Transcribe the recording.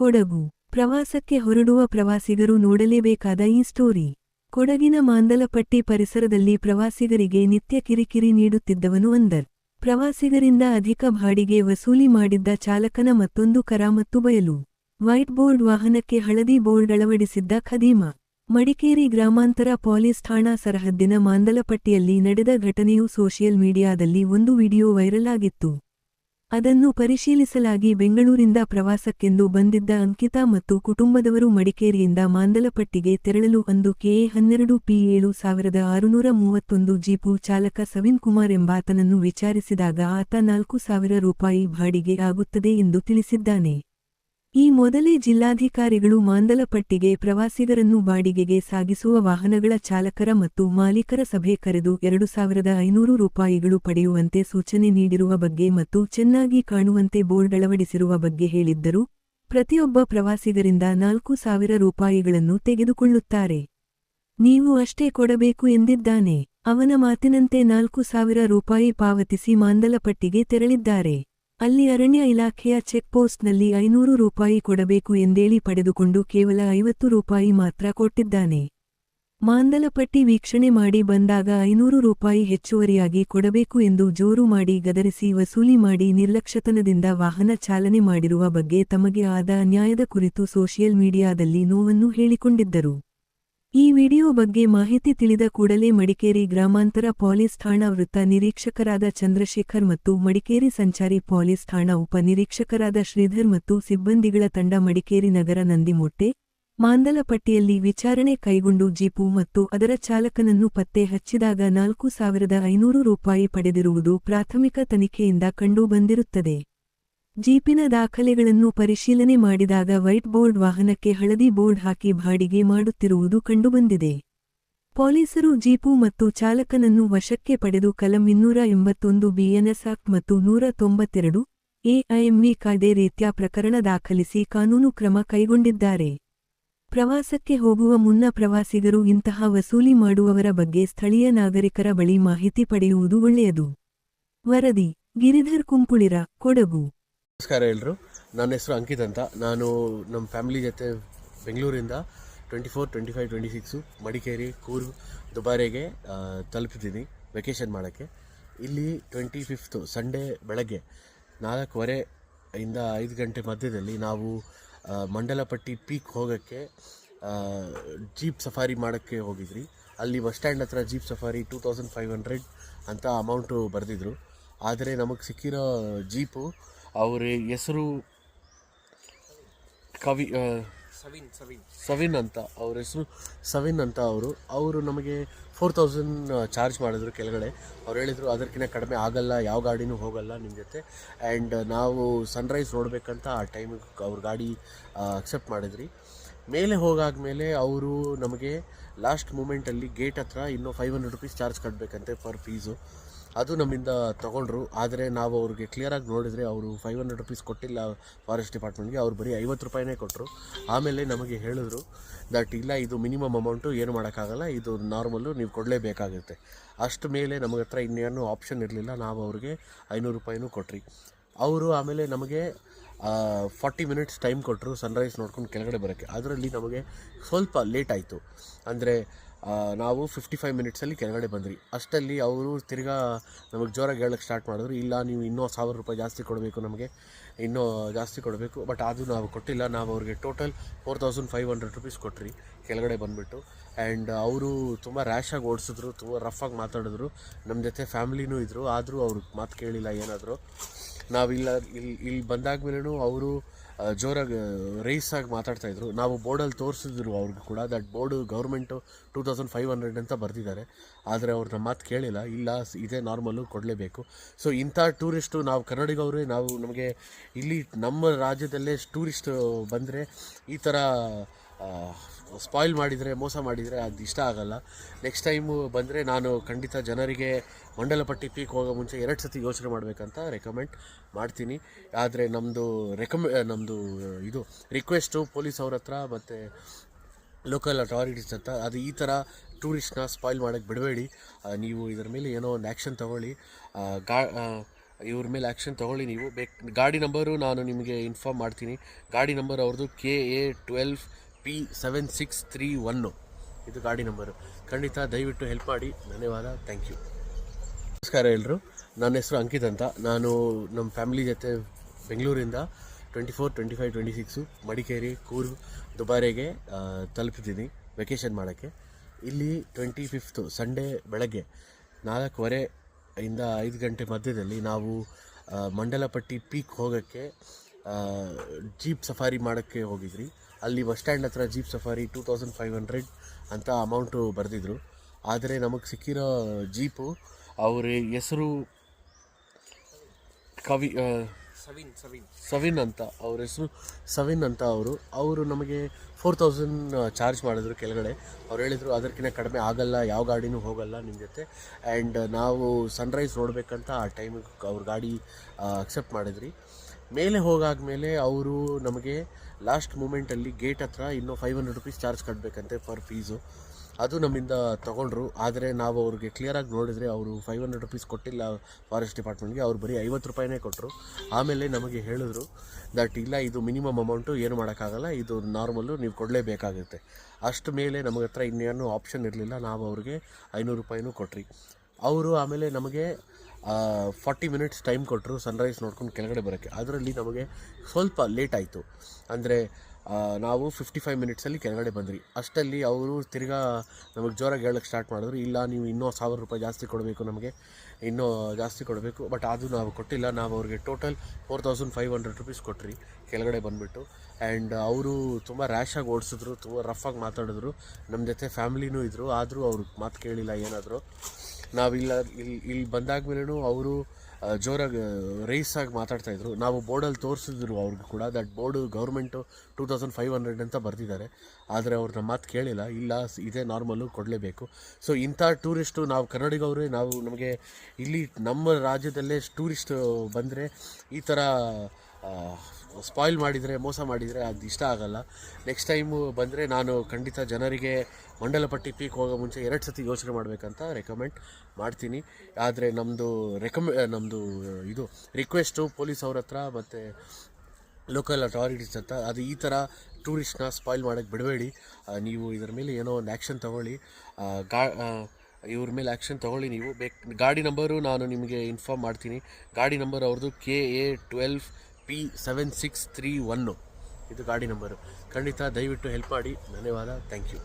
ಕೊಡಗು. ಪ್ರವಾಸಕ್ಕೆ ಹೊರಡುವ ಪ್ರವಾಸಿಗರು ನೋಡಲೇಬೇಕಾದ ಈ ಸ್ಟೋರಿ. ಕೊಡಗಿನ ಮಾಂದಲಪಟ್ಟಿ ಪರಿಸರದಲ್ಲಿ ಪ್ರವಾಸಿಗರಿಗೆ ನಿತ್ಯ ಕಿರಿಕಿರಿ ನೀಡುತ್ತಿದ್ದವನು ಅಂದರ್ ಪ್ರವಾಸಿಗರಿಂದ ಅಧಿಕ ಬಾಡಿಗೆ ವಸೂಲಿ ಮಾಡಿದ್ದ ಚಾಲಕನ ಮತ್ತೊಂದು ಕರಾಮತ್ತು ಬಯಲು. ವೈಟ್ ಬೋರ್ಡ್ ವಾಹನಕ್ಕೆ ಹಳದಿ ಬೋರ್ಡ್ ಅಳವಡಿಸಿದ್ದ ಖದೀಮ. ಮಡಿಕೇರಿ ಗ್ರಾಮಾಂತರ ಪೊಲೀಸ್ ಠಾಣಾ ಸರಹದ್ದಿನ ಮಾಂದಲಪಟ್ಟಿಯಲ್ಲಿ ನಡೆದ ಘಟನೆಯು ಸೋಷಿಯಲ್ ಮೀಡಿಯಾದಲ್ಲಿ ಒಂದು ವಿಡಿಯೋ ವೈರಲ್ ಆಗಿತ್ತು. ಅದನ್ನು ಪರಿಶೀಲಿಸಲಾಗಿ ಬೆಂಗಳೂರಿಂದ ಪ್ರವಾಸಕ್ಕೆಂದು ಬಂದಿದ್ದ ಅಂಕಿತಾ ಮತ್ತು ಕುಟುಂಬದವರು ಮಡಿಕೇರಿಯಿಂದ ಮಾಂದಲಪಟ್ಟಿಗೆ ತೆರಳಲು ಅಂದು ಕೆಎ ಹನ್ನೆರಡು ಪಿ ಏಳು ಸಾವಿರದ ಆರುನೂರ ಮೂವತ್ತೊಂದು ಜೀಪು ಚಾಲಕ ಸವಿನ್ ಕುಮಾರ್ ಎಂಬಾತನನ್ನು ವಿಚಾರಿಸಿದಾಗ ಆತ ನಾಲ್ಕು ಸಾವಿರ ರೂಪಾಯಿ ಬಾಡಿಗೆ ಆಗುತ್ತದೆ ಎಂದು ತಿಳಿಸಿದ್ದಾನೆ. ಈ ಮೊದಲೇ ಜಿಲ್ಲಾಧಿಕಾರಿಗಳು ಮಾಂದಲಪಟ್ಟಿಗೆ ಪ್ರವಾಸಿಗರನ್ನು ಬಾಡಿಗೆಗೆ ಸಾಗಿಸುವ ವಾಹನಗಳ ಚಾಲಕರ ಮತ್ತು ಮಾಲೀಕರ ಸಭೆ ಕರೆದು ಎರಡು ಸಾವಿರದ ಐನೂರು ರೂಪಾಯಿಗಳು ಪಡೆಯುವಂತೆ ಸೂಚನೆ ನೀಡಿರುವ ಬಗ್ಗೆ ಮತ್ತು ಚೆನ್ನಾಗಿ ಕಾಣುವಂತೆ ಬೋರ್ಡ್ ಅಳವಡಿಸಿರುವ ಬಗ್ಗೆ ಹೇಳಿದ್ದರು. ಪ್ರತಿಯೊಬ್ಬ ಪ್ರವಾಸಿಗರಿಂದ ನಾಲ್ಕು ಸಾವಿರ ರೂಪಾಯಿಗಳನ್ನು ತೆಗೆದುಕೊಳ್ಳುತ್ತಾರೆ. ನೀವು ಅಷ್ಟೇ ಕೊಡಬೇಕು ಎಂದಿದ್ದಾನೆ. ಅವನ ಮಾತಿನಂತೆ ನಾಲ್ಕು ಸಾವಿರ ರೂಪಾಯಿ ಪಾವತಿಸಿ ಮಾಂದಲಪಟ್ಟಿಗೆ ತೆರಳಿದ್ದಾರೆ. ಅಲ್ಲಿ ಅರಣ್ಯ ಇಲಾಖೆಯ ಚೆಕ್ಪೋಸ್ಟ್ನಲ್ಲಿ ಐನೂರು ರೂಪಾಯಿ ಕೊಡಬೇಕು ಎಂದೇಳಿ ಪಡೆದುಕೊಂಡು ಕೇವಲ ಐವತ್ತು ರೂಪಾಯಿ ಮಾತ್ರ ಕೊಟ್ಟಿದ್ದಾನೆ. ಮಾಂದಲಪಟ್ಟಿ ವೀಕ್ಷಣೆ ಮಾಡಿ ಬಂದಾಗ ಐನೂರು ರೂಪಾಯಿ ಹೆಚ್ಚುವರಿಯಾಗಿ ಕೊಡಬೇಕು ಎಂದು ಜೋರು ಮಾಡಿ ಗದರಿಸಿ ವಸೂಲಿ ಮಾಡಿ ನಿರ್ಲಕ್ಷ್ಯತನದಿಂದ ವಾಹನ ಚಾಲನೆ ಮಾಡಿರುವ ಬಗ್ಗೆ ತಮಗೆ ಆದ ಅನ್ಯಾಯದ ಕುರಿತು ಸೋಷಿಯಲ್ ಮೀಡಿಯಾದಲ್ಲಿ ನೋವನ್ನು ಹೇಳಿಕೊಂಡಿದ್ದರು. ಈ ವಿಡಿಯೋ ಬಗ್ಗೆ ಮಾಹಿತಿ ತಿಳಿದ ಕೂಡಲೇ ಮಡಿಕೇರಿ ಗ್ರಾಮಾಂತರ ಪೊಲೀಸ್ ಠಾಣಾ ವೃತ್ತ ನಿರೀಕ್ಷಕರಾದ ಚಂದ್ರಶೇಖರ್ ಮತ್ತು ಮಡಿಕೇರಿ ಸಂಚಾರಿ ಪೊಲೀಸ್ ಠಾಣಾ ಉಪ ನಿರೀಕ್ಷಕರಾದ ಶ್ರೀಧರ್ ಮತ್ತು ಸಿಬ್ಬಂದಿಗಳ ತಂಡ ಮಡಿಕೇರಿ ನಗರ ನಂದಿಮೊಟ್ಟೆ, ಮಾಂದಲಪಟ್ಟಿಯಲ್ಲಿ ವಿಚಾರಣೆ ಕೈಗೊಂಡು ಜೀಪು ಮತ್ತು ಅದರ ಚಾಲಕನನ್ನು ಪತ್ತೆ ಹಚ್ಚಿದಾಗ ನಾಲ್ಕು ಸಾವಿರದ ಐನೂರು ರೂಪಾಯಿ ಪಡೆದಿರುವುದು ಪ್ರಾಥಮಿಕ ತನಿಖೆಯಿಂದ ಕಂಡುಬಂದಿರುತ್ತದೆ. ಜೀಪಿನ ದಾಖಲೆಗಳನ್ನು ಪರಿಶೀಲನೆ ಮಾಡಿದಾಗ ವೈಟ್ ಬೋರ್ಡ್ ವಾಹನಕ್ಕೆ ಹಳದಿ ಬೋರ್ಡ್ ಹಾಕಿ ಬಾಡಿಗೆ ಮಾಡುತ್ತಿರುವುದು ಕಂಡುಬಂದಿದೆ. ಪೊಲೀಸರು ಜೀಪು ಮತ್ತು ಚಾಲಕನನ್ನು ವಶಕ್ಕೆ ಪಡೆದು ಕಲಂ ಇನ್ನೂರ ಎಂಬತ್ತೊಂದು ಬಿಎನ್ಎಸ್ ಆಕ್ಟ್ ಮತ್ತು ನೂರ ತೊಂಬತ್ತೆರಡು ಎಐಎಂವಿ ಕಾಯ್ದೆ ರೀತ್ಯ ಪ್ರಕರಣ ದಾಖಲಿಸಿ ಕಾನೂನು ಕ್ರಮ ಕೈಗೊಂಡಿದ್ದಾರೆ. ಪ್ರವಾಸಕ್ಕೆ ಹೋಗುವ ಮುನ್ನ ಪ್ರವಾಸಿಗರು ಇಂತಹ ವಸೂಲಿ ಮಾಡುವವರ ಬಗ್ಗೆ ಸ್ಥಳೀಯ ನಾಗರಿಕರ ಬಳಿ ಮಾಹಿತಿ ಪಡೆಯುವುದು ಒಳ್ಳೆಯದು. ವರದಿ, ಗಿರಿಧರ್ ಕುಂಪುಳಿರ, ಕೊಡಗು. ನಮಸ್ಕಾರ ಎಲ್ಲರೂ ನನ್ನ ಹೆಸರು ಅಂಕಿತ್ ಅಂತ. ನಾನು ನಮ್ಮ ಫ್ಯಾಮಿಲಿ ಜೊತೆ ಬೆಂಗಳೂರಿಂದ twenty four twenty five twenty six Madikeri Coorg ದುಬಾರೆಗೆ ತಲುಪಿದ್ದೀನಿ ವೆಕೇಷನ್ ಮಾಡೋಕ್ಕೆ. ಇಲ್ಲಿ ಟ್ವೆಂಟಿ ಫಿಫ್ತು ಸಂಡೇ ಬೆಳಗ್ಗೆ ನಾಲ್ಕೂವರೆ ಇಂದ ಐದು ಗಂಟೆ ಮಧ್ಯದಲ್ಲಿ ನಾವು ಮಂಡಲಪಟ್ಟಿ ಪೀಕ್ ಹೋಗೋಕ್ಕೆ ಜೀಪ್ ಸಫಾರಿ ಮಾಡೋಕ್ಕೆ ಹೋಗಿದ್ರಿ ಅಲ್ಲಿ ಬಸ್ ಸ್ಟ್ಯಾಂಡ್ ಹತ್ರ jeep safari two thousand five hundred ಅಂತ ಅಮೌಂಟು ಬರೆದಿದ್ರು. ಆದರೆ ನಮಗೆ ಸಿಕ್ಕಿರೋ ಜೀಪು ಅವ್ರ ಹೆಸರು ಕವಿ ಸವಿನ್ ಸವಿನ್. ಅಂತ. ಅವ್ರ ಹೆಸರು ಸವಿನ್ ಅಂತ ಅವರು. ಅವರು ನಮಗೆ ಫೋರ್ ತೌಸಂಡ್ ಚಾರ್ಜ್ ಮಾಡಿದ್ರು ಕೆಳಗಡೆ. ಅವ್ರು ಹೇಳಿದರು ಅದಕ್ಕಿಂತ ಕಡಿಮೆ ಆಗಲ್ಲ ಯಾವ ಗಾಡಿನೂ ಹೋಗಲ್ಲ ನಿಮ್ಮ ಜೊತೆ. ಆ್ಯಂಡ್ ನಾವು ಸನ್ರೈಸ್ ನೋಡಬೇಕಂತ ಆ ಟೈಮಿಗೆ ಅವ್ರ ಗಾಡಿ ಅಕ್ಸೆಪ್ಟ್ ಮಾಡಿದ್ರಿ. ಮೇಲೆ ಹೋಗಾದ್ಮೇಲೆ ಅವರು ನಮಗೆ ಲಾಸ್ಟ್ ಮೂಮೆಂಟಲ್ಲಿ ಗೇಟ್ ಹತ್ರ ಇನ್ನೂ ಫೈವ್ ಹಂಡ್ರೆಡ್ ರುಪೀಸ್ ಚಾರ್ಜ್ ಕಟ್ಟಬೇಕಂತೆ ಪರ್ ಫೀಸು ಅದು ನಮ್ಮಿಂದ ತೊಗೊಂಡ್ರು. ಆದರೆ ನಾವು ಅವ್ರಿಗೆ ಕ್ಲಿಯರಾಗಿ ನೋಡಿದರೆ ಅವರು ಫೈವ್ ಹಂಡ್ರೆಡ್ ರುಪೀಸ್ ಕೊಟ್ಟಿಲ್ಲ ಫಾರೆಸ್ಟ್ ಡಿಪಾರ್ಟ್ಮೆಂಟ್ಗೆ ಅವ್ರು ಬರೀ ಐವತ್ತು ರೂಪಾಯಿನೇ ಕೊಟ್ಟರು ಆಮೇಲೆ ನಮಗೆ ಹೇಳಿದ್ರು ದಟ್ ಇಲ್ಲ, ಇದು ಮಿನಿಮಮ್ ಅಮೌಂಟು ಏನು ಮಾಡೋಕ್ಕಾಗಲ್ಲ. ಇದು ನಾರ್ಮಲ್ಲು ನೀವು ಕೊಡಲೇಬೇಕಾಗುತ್ತೆ. ಅಷ್ಟು ಮೇಲೆ ನಮಗೆ ಹತ್ರ ಇನ್ನೇನು ಆಪ್ಷನ್ ಇರಲಿಲ್ಲ. ನಾವು ಅವ್ರಿಗೆ ಐನೂರು ರೂಪಾಯಿನೂ ಕೊಟ್ರಿ. ಅವರು ಆಮೇಲೆ ನಮಗೆ ಫಾರ್ಟಿ ಮಿನಿಟ್ಸ್ ಟೈಮ್ ಕೊಟ್ಟರು ಸನ್ರೈಸ್ ನೋಡ್ಕೊಂಡು ಕೆಳಗಡೆ ಬರೋಕ್ಕೆ. ಅದರಲ್ಲಿ ನಮಗೆ ಸ್ವಲ್ಪ ಲೇಟ್ ಆಯಿತು. ಅಂದರೆ ನಾವು ಫಿಫ್ಟಿ ಫೈವ್ ಮಿನಿಟ್ಸಲ್ಲಿ ಕೆಳಗಡೆ ಬಂದ್ರಿ ಅಷ್ಟಲ್ಲಿ ಅವರು ತಿರ್ಗಾ ನಮಗೆ ಜೋರಾಗಿ ಹೇಳಕ್ಕೆ ಸ್ಟಾರ್ಟ್ ಮಾಡಿದ್ರು. ಇಲ್ಲ, ನೀವು ಇನ್ನೂ ಸಾವಿರ ರೂಪಾಯಿ ಜಾಸ್ತಿ ಕೊಡಬೇಕು ನಮಗೆ. ಇನ್ನೂ ಜಾಸ್ತಿ ಕೊಡಬೇಕು. ಬಟ್ ಅದು ನಾವು ಕೊಟ್ಟಿಲ್ಲ. ನಾವು ಅವ್ರಿಗೆ total four thousand five hundred rupees ಕೊಟ್ರಿ. ಕೆಳಗಡೆ ಬಂದುಬಿಟ್ಟು. ಆ್ಯಂಡ್ ಅವರು ತುಂಬ ರ್ಯಾಶಾಗಿ ಓಡಿಸಿದ್ರು. ತುಂಬ ರಫಾಗಿ ಮಾತಾಡಿದ್ರು. ನಮ್ಮ ಜೊತೆ ಫ್ಯಾಮಿಲಿನೂ ಇದ್ದರು ಆದರೂ ಅವ್ರಿಗೆ ಮಾತು ಕೇಳಿಲ್ಲ ಏನಾದರೂ. ನಾವಿಲ್ಲ ಇಲ್ಲಿ ಇಲ್ಲಿ ಬಂದಾದ್ಮೇಲೂ ಅವರು ಜೋರಾಗಿ ಮಾತಾಡ್ತಾ ಇದ್ರು. ನಾವು ಬೋರ್ಡಲ್ಲಿ ತೋರಿಸಿದ್ರು ಅವ್ರಿಗೆ ಕೂಡ. That board government two thousand five hundred ಅಂತ ಬರೆದಿದ್ದಾರೆ. ಆದರೆ ಅವ್ರು ನಮ್ಮ ಮಾತು ಕೇಳಿಲ್ಲ. ಇಲ್ಲ ಇದೇ ನಾರ್ಮಲ್ಲು ಕೊಡಲೇಬೇಕು. ಸೊ ಇಂಥ ಟೂರಿಸ್ಟು ನಾವು ಕನ್ನಡಿಗವ್ರೆ, ನಾವು ನಮಗೆ ಇಲ್ಲಿ ನಮ್ಮ ರಾಜ್ಯದಲ್ಲೇ ಟೂರಿಸ್ಟ್ ಬಂದರೆ ಈ ಥರ ಸ್ಪಾಯ್ಲ್ ಮಾಡಿದರೆ, ಮೋಸ ಮಾಡಿದರೆ ಅದು ಇಷ್ಟ ಆಗಲ್ಲ. ನೆಕ್ಸ್ಟ್ ಟೈಮು ಬಂದರೆ ನಾನು ಖಂಡಿತ ಜನರಿಗೆ ಮಂಡಲಪಟ್ಟಿ ಪೀಕ್ ಹೋಗೋ ಮುಂಚೆ ಎರಡು ಸತಿ ಯೋಚನೆ ಮಾಡಬೇಕಂತ ರೆಕಮೆಂಡ್ ಮಾಡ್ತೀನಿ. ಆದರೆ ನಮ್ಮದು ರೆಕಮೆ ನಮ್ಮದು ಇದು ರಿಕ್ವೆಸ್ಟು ಪೊಲೀಸ್ ಅವ್ರ ಹತ್ರ ಮತ್ತು ಲೋಕಲ್ ಅಥಾರಿಟೀಸ್ ಹತ್ರ ಅದು ಈ ಥರ ಟೂರಿಸ್ಟ್ನ ಸ್ಪಾಯ್ಲ್ ಮಾಡೋಕ್ಕೆ ಬಿಡಬೇಡಿ. ನೀವು ಇದರ ಮೇಲೆ ಏನೋ ಒಂದು ಆ್ಯಕ್ಷನ್ ತಗೊಳ್ಳಿ. ಗಾ ಇವ್ರ ಮೇಲೆ ಆ್ಯಕ್ಷನ್ ತೊಗೊಳ್ಳಿ ನೀವು. ಬೇಕು, ಗಾಡಿ ನಂಬರು ನಾನು ನಿಮಗೆ ಇನ್ಫಾರ್ಮ್ ಮಾಡ್ತೀನಿ. ಗಾಡಿ ನಂಬರ್ ಅವ್ರದ್ದು K A twelve P seven six three one ಇದು ಗಾಡಿ ನಂಬರು. ಖಂಡಿತ ದಯವಿಟ್ಟು ಹೆಲ್ಪ್ ಮಾಡಿ. ಧನ್ಯವಾದ. ಥ್ಯಾಂಕ್ ಯು ನಮಸ್ಕಾರ ಎಲ್ಲರೂ ನನ್ನ ಹೆಸರು ಅಂಕಿತ್ ಅಂತ. ನಾನು ನಮ್ಮ ಫ್ಯಾಮಿಲಿ ಜೊತೆ ಬೆಂಗಳೂರಿಂದ twenty four twenty five twenty six Madikeri Coorg ದುಬಾರೆಗೆ ತಲುಪಿದ್ದೀನಿ ವೆಕೇಷನ್ ಮಾಡೋಕ್ಕೆ. ಇಲ್ಲಿ ಟ್ವೆಂಟಿ ಫಿಫ್ತು ಸಂಡೇ ಬೆಳಗ್ಗೆ ನಾಲ್ಕೂವರೆ ಇಂದ ಐದು ಗಂಟೆ ಮಧ್ಯದಲ್ಲಿ ನಾವು ಮಂಡಲಪಟ್ಟಿ ಪೀಕ್ ಹೋಗೋಕ್ಕೆ ಜೀಪ್ ಸಫಾರಿ ಮಾಡೋಕ್ಕೆ ಹೋಗಿದ್ರಿ ಅಲ್ಲಿ ಬಸ್ ಸ್ಟ್ಯಾಂಡ್ ಹತ್ರ jeep safari two thousand five hundred ಅಂತ ಅಮೌಂಟು ಬರೆದಿದ್ರು. ಆದರೆ ನಮಗೆ ಸಿಕ್ಕಿರೋ ಜೀಪು ಅವ್ರ ಹೆಸರು ಕವಿ ಸವಿನ್ ಸವಿನ್. ಸವಿನ್ ಅಂತ ಅವ್ರ ಹೆಸರು ಸವಿನ್ ಅಂತ ಅವರು. ಅವರು ನಮಗೆ ಫೋರ್ ತೌಸಂಡ್ ಚಾರ್ಜ್ ಮಾಡಿದ್ರು ಕೆಳಗಡೆ. ಅವ್ರು ಹೇಳಿದರು ಅದಕ್ಕಿಂತ ಕಡಿಮೆ ಆಗಲ್ಲ ಯಾವ ಗಾಡಿನೂ ಹೋಗಲ್ಲ ನಿಮ್ಮ ಜೊತೆ. ಆ್ಯಂಡ್ ನಾವು ಸನ್ರೈಸ್ ನೋಡಬೇಕಂತ ಆ ಟೈಮಿಗೆ ಅವ್ರ ಗಾಡಿ ಅಕ್ಸೆಪ್ಟ್ ಮಾಡಿದ್ರಿ. ಮೇಲೆ ಹೋಗಾದ್ಮೇಲೆ ಅವರು ನಮಗೆ ಲಾಸ್ಟ್ ಮೂಮೆಂಟಲ್ಲಿ ಗೇಟ್ ಹತ್ರ ಇನ್ನೂ ಫೈವ್ ಹಂಡ್ರೆಡ್ ರುಪೀಸ್ ಚಾರ್ಜ್ ಕಟ್ಟಬೇಕಂತೆ ಫರ್ ಫೀಸು ಅದು ನಮ್ಮಿಂದ ತೊಗೊಂಡ್ರು. ಆದರೆ ನಾವು ಅವ್ರಿಗೆ ಕ್ಲಿಯರಾಗಿ ನೋಡಿದರೆ ಅವರು ಫೈವ್ ಹಂಡ್ರೆಡ್ ರುಪೀಸ್ ಕೊಟ್ಟಿಲ್ಲ ಫಾರೆಸ್ಟ್ ಡಿಪಾರ್ಟ್ಮೆಂಟ್ಗೆ ಅವ್ರು ಬರೀ ಐವತ್ತು ರೂಪಾಯಿನೇ ಕೊಟ್ಟರು ಆಮೇಲೆ ನಮಗೆ ಹೇಳಿದ್ರು ದಟ್ ಇಲ್ಲ, ಇದು ಮಿನಿಮಮ್ ಅಮೌಂಟು ಏನು ಮಾಡೋಕ್ಕಾಗಲ್ಲ. ಇದು ನಾರ್ಮಲ್ಲು ನೀವು ಕೊಡಲೇಬೇಕಾಗುತ್ತೆ. ಅಷ್ಟು ಮೇಲೆ ನಮಗೆ ಹತ್ರ ಇನ್ನೇನು ಆಪ್ಷನ್ ಇರಲಿಲ್ಲ. ನಾವು ಅವ್ರಿಗೆ ಐನೂರು ರೂಪಾಯಿನೂ ಕೊಟ್ರಿ. ಅವರು ಆಮೇಲೆ ನಮಗೆ ಫಾರ್ಟಿ ಮಿನಿಟ್ಸ್ ಟೈಮ್ ಕೊಟ್ಟರು ಸನ್ರೈಸ್ ನೋಡ್ಕೊಂಡು ಕೆಳಗಡೆ ಬರೋಕ್ಕೆ. ಅದರಲ್ಲಿ ನಮಗೆ ಸ್ವಲ್ಪ ಲೇಟ್ ಆಯಿತು. ಅಂದರೆ ನಾವು ಫಿಫ್ಟಿ ಫೈವ್ ಮಿನಿಟ್ಸಲ್ಲಿ ಕೆಳಗಡೆ ಬಂದ್ರಿ ಅಷ್ಟಲ್ಲಿ ಅವರು ತಿರ್ಗಾ ನಮಗೆ ಜೋರಾಗಿ ಹೇಳಕ್ಕೆ ಸ್ಟಾರ್ಟ್ ಮಾಡಿದ್ರು. ಇಲ್ಲ, ನೀವು ಇನ್ನೂ ಸಾವಿರ ರೂಪಾಯಿ ಜಾಸ್ತಿ ಕೊಡಬೇಕು ನಮಗೆ. ಇನ್ನೂ ಜಾಸ್ತಿ ಕೊಡಬೇಕು. ಬಟ್ ಅದು ನಾವು ಕೊಟ್ಟಿಲ್ಲ. ನಾವು ಅವ್ರಿಗೆ total four thousand five hundred rupees ಕೊಟ್ರಿ. ಕೆಳಗಡೆ ಬಂದುಬಿಟ್ಟು. ಆ್ಯಂಡ್ ಅವರು ತುಂಬ ರ್ಯಾಶಾಗಿ ಓಡಿಸಿದ್ರು. ತುಂಬ ರಫಾಗಿ ಮಾತಾಡಿದ್ರು. ನಮ್ಮ ಜೊತೆ ಫ್ಯಾಮಿಲಿನೂ ಇದ್ದರು ಆದರೂ ಅವ್ರಿಗೆ ಮಾತು ಕೇಳಿಲ್ಲ ಏನಾದರೂ. ನಾವಿಲ್ಲ ಇಲ್ಲಿ ಇಲ್ಲಿ ಬಂದಾದ್ಮೇಲೂ ಅವರು ಜೋರಾಗಿ ರೈಸಾಗಿ ಮಾತಾಡ್ತಾಯಿದ್ರು ನಾವು ಬೋರ್ಡಲ್ಲಿ ತೋರಿಸಿದ್ರು ಅವ್ರಿಗೆ ಕೂಡ that board government two thousand five hundred ಅಂತ ಬರೆದಿದ್ದಾರೆ. ಆದರೆ ಅವ್ರು ನಮ್ಮ ಮಾತು ಕೇಳಿಲ್ಲ. ಇಲ್ಲ, ಇದೇ ನಾರ್ಮಲ್ಲು ಕೊಡಲೇಬೇಕು. ಸೊ ಇಂಥ ಟೂರಿಸ್ಟು ನಾವು ಕನ್ನಡಿಗವ್ರೆ, ನಾವು ನಮಗೆ ಇಲ್ಲಿ ನಮ್ಮ ರಾಜ್ಯದಲ್ಲೇ ಟೂರಿಸ್ಟ್ ಬಂದರೆ ಈ ಥರ ಸ್ಪಾಯ್ಲ್ ಮಾಡಿದರೆ, ಮೋಸ ಮಾಡಿದರೆ ಅದು ಇಷ್ಟ ಆಗಲ್ಲ. ನೆಕ್ಸ್ಟ್ ಟೈಮು ಬಂದರೆ ನಾನು ಖಂಡಿತ ಜನರಿಗೆ ಮಂಡಲಪಟ್ಟಿ ಪೀಕ್ ಹೋಗೋ ಮುಂಚೆ ಎರಡು ಸತಿ ಯೋಚನೆ ಮಾಡಬೇಕಂತ ರೆಕಮೆಂಡ್ ಮಾಡ್ತೀನಿ. ಆದರೆ ನಮ್ಮದು ರೆಕಮೆ ನಮ್ಮದು ಇದು ರಿಕ್ವೆಸ್ಟು ಪೊಲೀಸ್ ಅವ್ರ ಹತ್ರ ಮತ್ತು ಲೋಕಲ್ ಅಥಾರಿಟೀಸ್ ಅಂತ ಅದು ಈ ಥರ ಟೂರಿಸ್ಟ್ನ ಸ್ಪಾಯ್ಲ್ ಮಾಡೋಕ್ಕೆ ಬಿಡಬೇಡಿ. ನೀವು ಇದರ ಮೇಲೆ ಏನೋ ಒಂದು ಆ್ಯಕ್ಷನ್ ತೊಗೊಳ್ಳಿ. ಗಾ ಇವ್ರ ಮೇಲೆ ಆ್ಯಕ್ಷನ್ ತೊಗೊಳ್ಳಿ ನೀವು. ಬೇಕು ಗಾಡಿ ನಂಬರು ನಾನು ನಿಮಗೆ ಇನ್ಫಾರ್ಮ್ ಮಾಡ್ತೀನಿ. ಗಾಡಿ ನಂಬರ್ ಅವ್ರದ್ದು K A twelve P seven six three one ಇದು ಗಾಡಿ ನಂಬರು. ಖಂಡಿತ ದಯವಿಟ್ಟು ಹೆಲ್ಪ್ ಮಾಡಿ. ಧನ್ಯವಾದ. Thank you